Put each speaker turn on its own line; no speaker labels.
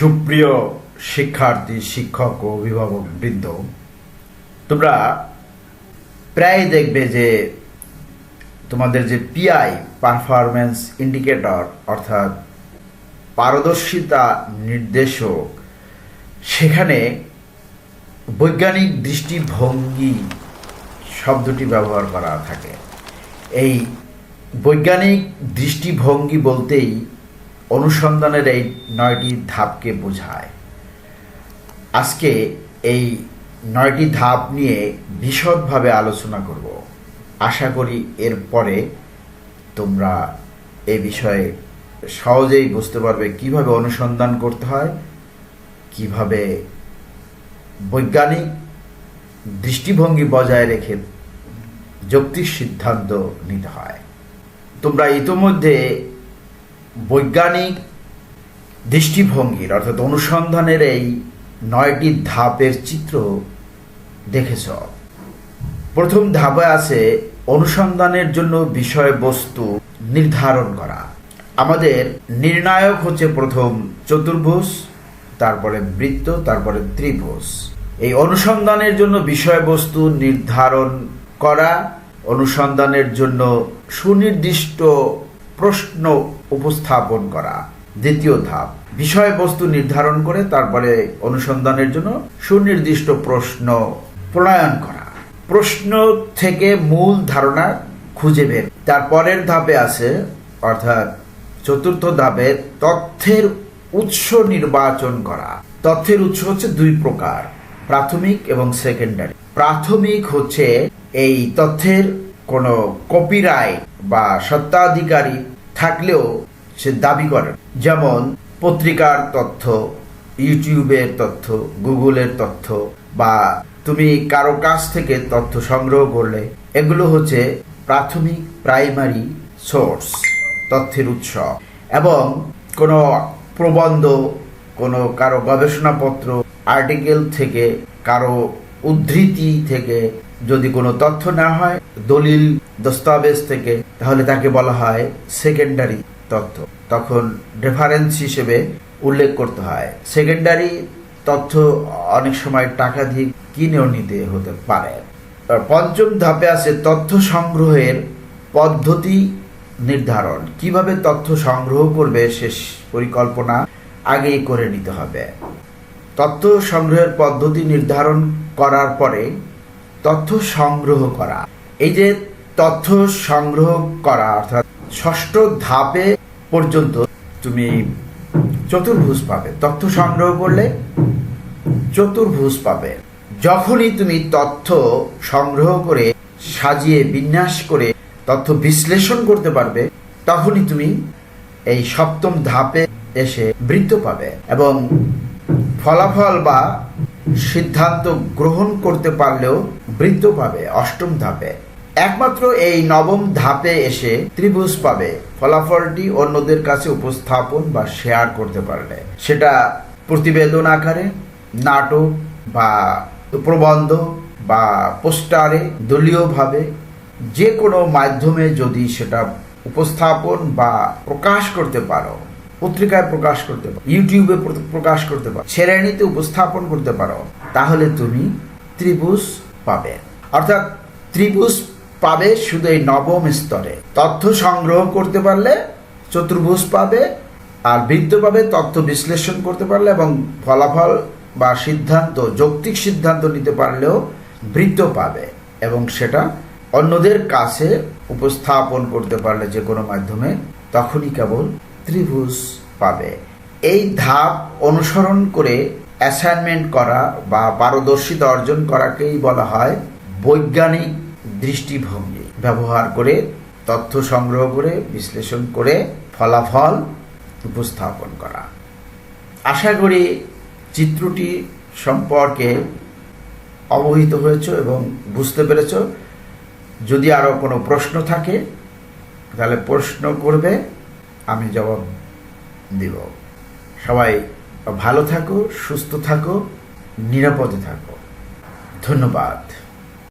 সুপ্রিয় শিক্ষার্থী, শিক্ষক ও অভিভাবক বৃন্দ, তোমরা প্রায় দেখবে যে তোমাদের যে পিআই পারফরম্যান্স ইন্ডিকেটর অর্থাৎ পারদর্শিতা নির্দেশক, সেখানে বৈজ্ঞানিক দৃষ্টিভঙ্গি শব্দটি ব্যবহার করা থাকে। এই বৈজ্ঞানিক দৃষ্টিভঙ্গি বলতেই অনুসন্ধানের এই নয়টি ধাপকে বোঝায়। আজকে এই নয়টি ধাপ নিয়ে বিশদভাবে আলোচনা করব। আশা করি এরপরে তোমরা এ বিষয়ে সহজেই বুঝতে পারবে কীভাবে অনুসন্ধান করতে হয়, কীভাবে বৈজ্ঞানিক দৃষ্টিভঙ্গি বজায় রেখে যৌক্তিক সিদ্ধান্ত নিতে হয়। তোমরা ইতোমধ্যে বৈজ্ঞানিক দৃষ্টিভঙ্গির, অর্থাৎ অনুসন্ধানের এই নয়টি ধাপের চিত্র দেখেছ। প্রথম ধাপে আছে অনুসন্ধানের জন্য বিষয়বস্তু নির্ধারণ করা। আমাদের নির্ণায়ক হচ্ছে প্রথম চতুর্ভুজ, তারপরে বৃত্ত, তারপরে ত্রিভুজ। এই অনুসন্ধানের জন্য বিষয়বস্তু নির্ধারণ করা, অনুসন্ধানের জন্য সুনির্দিষ্ট প্রশ্ন উপস্থাপন করা। দ্বিতীয় ধাপ, বিষয়বস্তু নির্ধারণ করে তারপরে অনুসন্ধানের জন্য সুনির্দিষ্ট প্রশ্ন প্রণয়ন করা। প্রশ্ন থেকে মূল ধারণা খুঁজে বের। তারপরের ধাপে আছে, অর্থাৎ চতুর্থ ধাপে তথ্যের উৎস নির্বাচন করা। তথ্যের উৎস হচ্ছে দুই প্রকার, প্রাথমিক এবং সেকেন্ডারি। প্রাথমিক হচ্ছে এই তথ্যের কোনো কপিরাইট বা সত্ত্বাধিকারী থাকলেও সে দাবি করে। যেমন পত্রিকার তথ্য, ইউটিউবের তথ্য, গুগলের তথ্য, বা তুমি কারও কাছ থেকে তথ্য সংগ্রহ করলে, এগুলো হচ্ছে প্রাথমিক প্রাইমারি সোর্স, তথ্যের উৎস। এবং কোনো প্রবন্ধ, কোনো কারও গবেষণাপত্র, আর্টিকেল থেকে, কারও উদ্ধৃতি থেকে যদি কোনো তথ্য না হয়, দলিল, দস্তাবেজ থেকে, তাহলে তাকে বলা হয় সেকেন্ডারি তথ্য। তখন রেফারেন্স হিসেবে উল্লেখ করতে হয়। সেকেন্ডারি তথ্য অনেক সময় টাকা দিয়ে কিনেও নিতে হতে পারে। পঞ্চম ধাপে আছে তথ্য সংগ্রহের পদ্ধতি নির্ধারণ। কীভাবে তথ্য সংগ্রহ করবে সে পরিকল্পনা আগেই করে নিতে হবে। তথ্য সংগ্রহের পদ্ধতি নির্ধারণ করার পরে তথ্য সংগ্রহ করা। এই যে তথ্য সংগ্রহ করা, অর্থাৎ ষষ্ঠ ধাপে পর্যন্ত তুমি চতুর্ভুজ পাবে। তথ্য সংগ্রহ করলে চতুর্ভুজ পাবে। যখনই তুমি তথ্য সংগ্রহ করে সাজিয়ে, বিন্যাস করে তথ্য বিশ্লেষণ করতে পারবে, তখনই তুমি এই সপ্তম ধাপে এসে বৃত্ত পাবে এবং ফলাফল বা সিদ্ধান্ত গ্রহণ করতে পারলেও বৃত্ত পাবে অষ্টম ধাপে। একমাত্র এই নবম ধাপে এসে ত্রিভুজ পাবে। ফলাফলটি অন্যদের কাছে উপস্থাপন বা শেয়ার করতে পারলে। সেটা প্রতিবেদন আকারে, নাটক বা প্রবন্ধ বা পোস্টারে দলীয়ভাবে যে কোনো মাধ্যমে যদি সেটা উপস্থাপন বা প্রকাশ করতে পারো। পত্রিকায় প্রকাশ করতে পারো, ইউটিউবে প্রকাশ করতে পারো শ্রেণীতে উপস্থাপন করতে পারো, তাহলে তুমি ত্রিভুজ পাবে। অর্থাৎ ত্রিভুজ পাবে শুধু এই নবম স্তরে। তথ্য সংগ্রহ করতে পারলে চতুর্ভুজ পাবে, আর বৃত্ত পাবে, তথ্য বিশ্লেষণ করতে পারলে এবং ফলাফল বা সিদ্ধান্ত, যৌক্তিক সিদ্ধান্ত নিতে পারলেও বৃত্ত পাবে এবং সেটা অন্যদের কাছে উপস্থাপন করতে পারলে যে কোনো মাধ্যমে, তখনই কেবল ত্রিভুজ পাবে। এই ধাপ অনুসরণ করে অ্যাসাইনমেন্ট করা বা পারদর্শিতা অর্জন করাকেই বলা হয় বৈজ্ঞানিক দৃষ্টিভঙ্গি। ব্যবহার করে, তথ্য সংগ্রহ করে, বিশ্লেষণ করে ফলাফল উপস্থাপন করা। আশা করি চিত্রটি সম্পর্কে অবহিত হয়েছ এবং বুঝতে পেরেছ। যদি আরও কোনো প্রশ্ন থাকে, তাহলে প্রশ্ন করবে। আমি জবাব দিব। সবাই ভালো থাকো সুস্থ থাকো নিরাপদে থাকো। ধন্যবাদ।